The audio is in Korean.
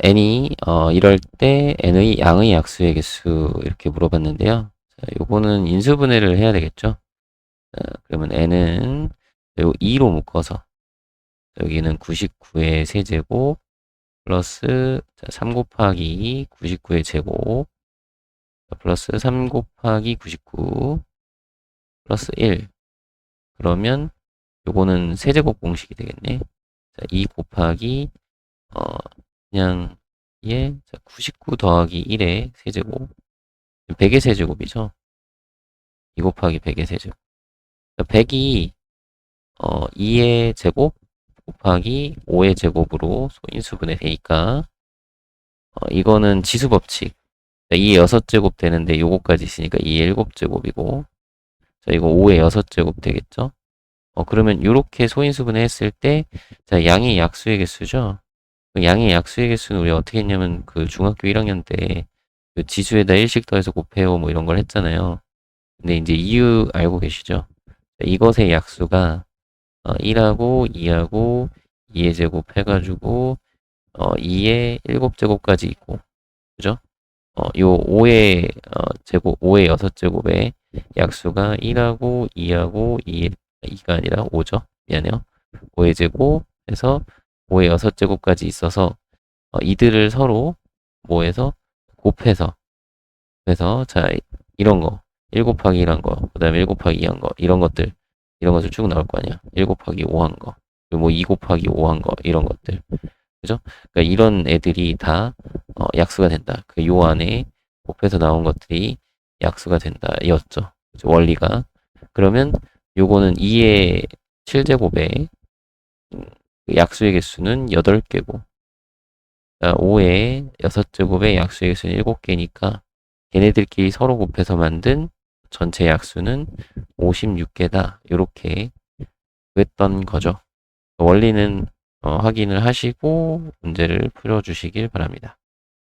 n이 어, 이럴 때 n의 양의 약수의 개수 이렇게 물어봤는데요. 자, 요거는 인수분해를 해야 되겠죠. 자, 그러면 n은 요 2로 묶어서 여기는 99의 세제곱 플러스 자, 3 곱하기 99의 제곱 자, 플러스 3 곱하기 99 플러스 1 그러면 요거는 세제곱 공식이 되겠네. 자, 2 곱하기 어 그냥 얘99 더하기 1의 세제곱 100의 세제곱이죠. 2 곱하기 100의 세제곱 100이 어 2의 제곱 곱하기 5의 제곱으로 소인수분해 되니까 어, 이거는 지수 법칙 2의 6제곱 되는데 요거까지 있으니까 2의 7제곱이고 자 이거 5의 6제곱 되겠죠? 어 그러면 이렇게 소인수분해 했을 때 자 양의 약수의 개수죠. 그 양의 약수의 개수는 우리 어떻게 했냐면 그 중학교 1학년 때 그 지수에다 1씩 더해서 곱해요 뭐 이런 걸 했잖아요. 근데 이제 이유 알고 계시죠? 이것의 약수가 어, 1하고 2하고 2의 제곱 해가지고 어, 2의 7제곱까지 있고 그죠? 어, 요 5의 어, 제곱 5의 6제곱의 약수가 1하고 2하고 2의 2가 아니라 5죠. 미안해요. 5의 제곱 해서 5의 6제곱까지 있어서 어, 이들을 서로 뭐해서 곱해서 그래서 자 이런 거 1 곱하기 1 한 거, 그 다음에 1 곱하기 2 한 거, 이런 것들, 이런 것들 쭉 나올 거 아니야. 1 곱하기 5 한 거, 그리고 뭐 2 곱하기 5 한 거, 이런 것들. 그죠? 그러니까 이런 애들이 다 어, 약수가 된다. 그 요 안에 곱해서 나온 것들이 약수가 된다. 이었죠. 그죠? 원리가. 그러면 요거는 2의 7제곱에 약수의 개수는 8개고, 5의 6제곱의 약수의 개수는 7개니까 걔네들끼리 서로 곱해서 만든 전체 약수는 56개다. 이렇게 구했던 거죠. 원리는 어, 확인을 하시고 문제를 풀어주시길 바랍니다.